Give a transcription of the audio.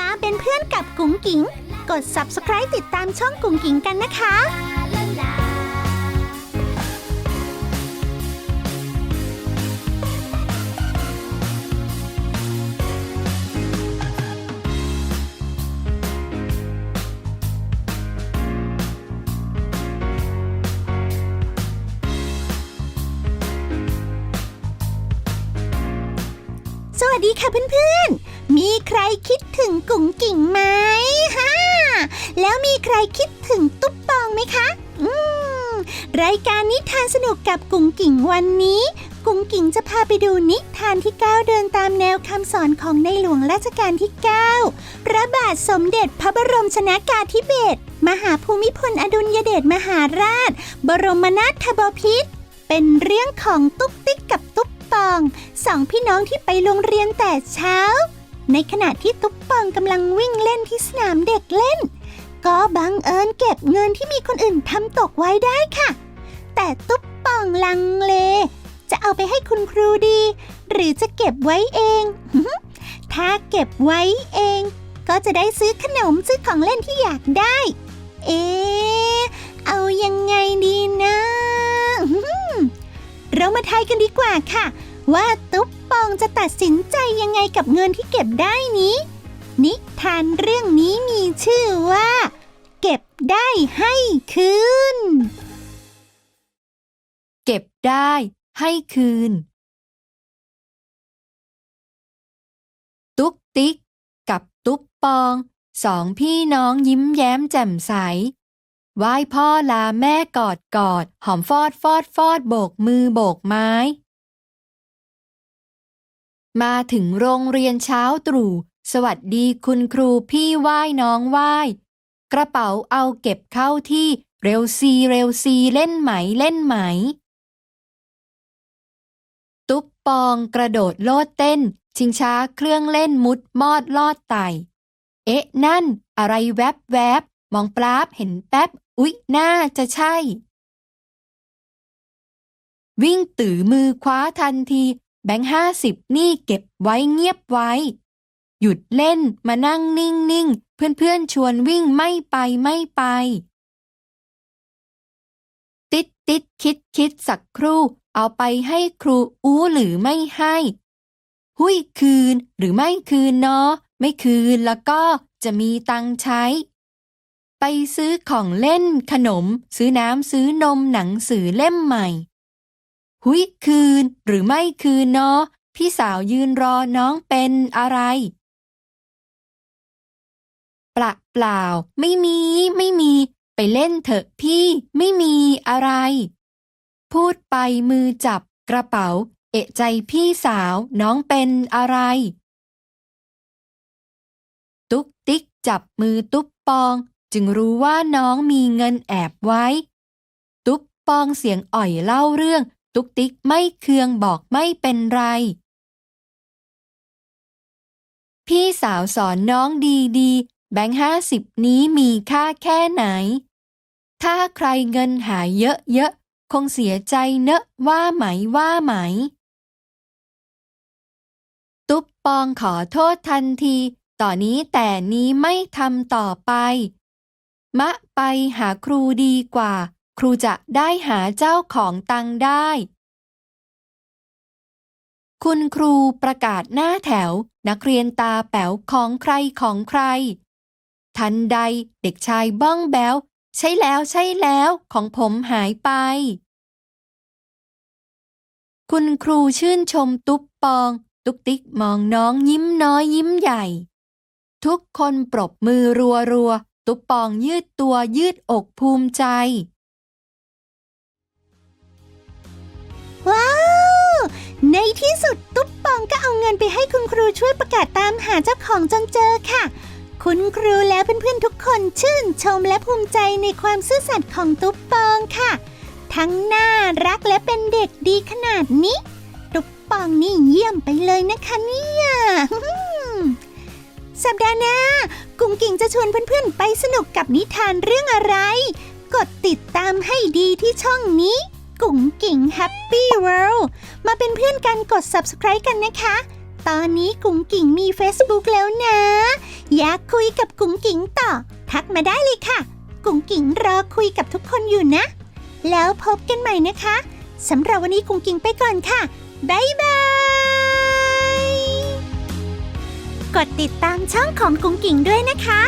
มาเป็นเพื่อนกับกุ๋งกิ๋ง กด subscribe ติดตามช่องกุ๋งกิ๋งกันนะคะสวัสดีค่ะเพื่อนๆ มีใครคิดถึงกุ๋งกิ่งไหมฮะแล้วมีใครคิดถึงตุ๊บปองไหมคะ อืม รายการนิทานสนุกกับกุ๋งกิ่งวันนี้ กุ๋งกิ่งจะพาไปดูนิทานที่ 9 เดินตามแนวคำสอนของในหลวงรัชกาลที่ 9 พระบาทสมเด็จพระบรมชนากาธิเบศรมหาภูมิพลอดุลยเดชมหาราช บรมนาถบพิตรเป็นเรื่องของตุ๊กติ๊กกับตุ๊บปองสองพี่น้องที่ไปโรงเรียนแต่เช้า ในขณะที่ตุ๊บปองกำลังวิ่งเล่นที่สนามเด็กเล่น ก็บังเอิญเก็บเงินที่มีคนอื่นทำตกไว้ได้ค่ะ แต่ตุ๊บปองลังเล จะเอาไปให้คุณครูดี หรือจะเก็บไว้เอง ถ้าเก็บไว้เอง ก็จะได้ซื้อขนมซื้อของเล่นที่อยากได้ เอ๊เอายังไงดีนะ เรามาทายกันดีกว่าค่ะ ว่าตุ๊บ ปองจะตัดสินใจยังไงกับเงินที่เก็บได้นี้ นิทานเรื่องนี้มีชื่อว่า เก็บได้ให้คืน เก็บได้ให้คืน ตุ๊กติ๊ก กับตุ๊บปอง สองพี่น้องยิ้มแย้มแจ่มใสไหว้พ่อลาแม่กอดกอด หอมฟอดฟอดฟอดโบกมือโบกไม้ มาถึงโรงเรียนเช้าตรู่ สวัสดีคุณครูพี่ไหว้น้องไหว้ กระเป๋าเอาเก็บเข้าที่เร็วซีเร็วซีเล่นไหมเล่นไหม ตุ๊บปองกระโดดโลดเต้น ชิงช้าเครื่องเล่นมุดมอดลอดไตเอ๊ะ นั่น อะไรแวบแวบมองปลาบเห็นแป๊บ อุ๊ย น่าจะใช่ วิ่งตือมือคว้าทันที แบงค์ห้าสิบนี่เก็บไว้เงียบไว้ หยุดเล่นมานั่งนิ่งนิ่งเพื่อนเพื่อนชวนวิ่งไม่ไปไม่ไป ติดติดคิดคิดสักครู่ เอาไปให้ครูอู้หรือไม่ให้ หุยคืนหรือไม่คืนเนาะไม่คืนแล้วก็จะมีตังใช้ ไปซื้อของเล่นขนม ซื้อน้ำซื้อนมหนังสือเล่มใหม่ หุยคืน หรือไม่คืนเนาะพี่สาวยืนรอน้องเป็นอะไรปล่าเปล่า ไม่มี ไม่มี ไปเล่นเถอะพี่ ไม่มีอะไร พูดไปมือจับกระเป๋า เอะใจพี่สาวน้องเป็นอะไร ตุ๊กติ๊กจับมือตุ๊บปอง จึงรู้ว่าน้องมีเงินแอบไว้ ตุ๊บปองเสียงอ่อยเล่าเรื่อง ตุ๊กติ๊กไม่เคืองบอกไม่เป็นไร พี่สาวสอนน้องดีๆแบงค์ห้าสิบนี้มีค่าแค่ไหน ถ้าใครเงินหายเยอะๆ คงเสียใจเนอะว่าไหมว่าไหม ตุ๊บปองขอโทษทันที ต่อนนี้แต่นี้ไม่ทำต่อไป มะไปหาครูดีกว่า ครูจะได้หาเจ้าของตังได้ คุณครูประกาศหน้าแถว นักเรียนตาแป๋วของใครของใคร ทันใดเด็กชายบ้องแบวใช่แล้วใช่แล้วของผมหายไป คุณครูชื่นชมตุ๊บปอง ตุ๊กติ๊กมองน้องยิ้มน้อยยิ้มใหญ่ ทุกคนปรบมือรัวรัวๆตุ๊บปองยืดตัวยืดอกภูมิใจ ว้าว ในที่สุดตุ๊บปองก็เอาเงินไปให้คุณครูช่วยประกาศตามหาเจ้าของจนเจอค่ะ คุณครูและเพื่อนๆทุกคนชื่นชมและภูมิใจในความซื่อสัตย์ของตุ๊บปองค่ะ ทั้งน่ารักและเป็นเด็กดีขนาดนี้ ตุ๊บปองนี่เยี่ยมไปเลยนะคะเนี่ยสัปดาห์หน้ากุ้งกิ่งจะชวนเพื่อนๆ ไปสนุกกับนิทานเรื่องอะไร กดติดตามให้ดีที่ช่องนี้ กุ๋งกิ่งแฮปปี้เวิลด์มาเป็นเพื่อนกันกด subscribe กันนะคะ ตอนนี้กุ๋งกิ่งมี Facebook แล้วนะ อยากคุยกับกุ๋งกิ่งต่อ ทักมาได้เลยค่ะ กุ๋งกิ่งรอคุยกับทุกคนอยู่นะ แล้วพบกันใหม่นะคะสำหรับวันนี้กุ๋งกิ่งไปก่อนค่ะบ๊ายบายกดติดตามช่องของกุ๋งกิ่งด้วยนะคะ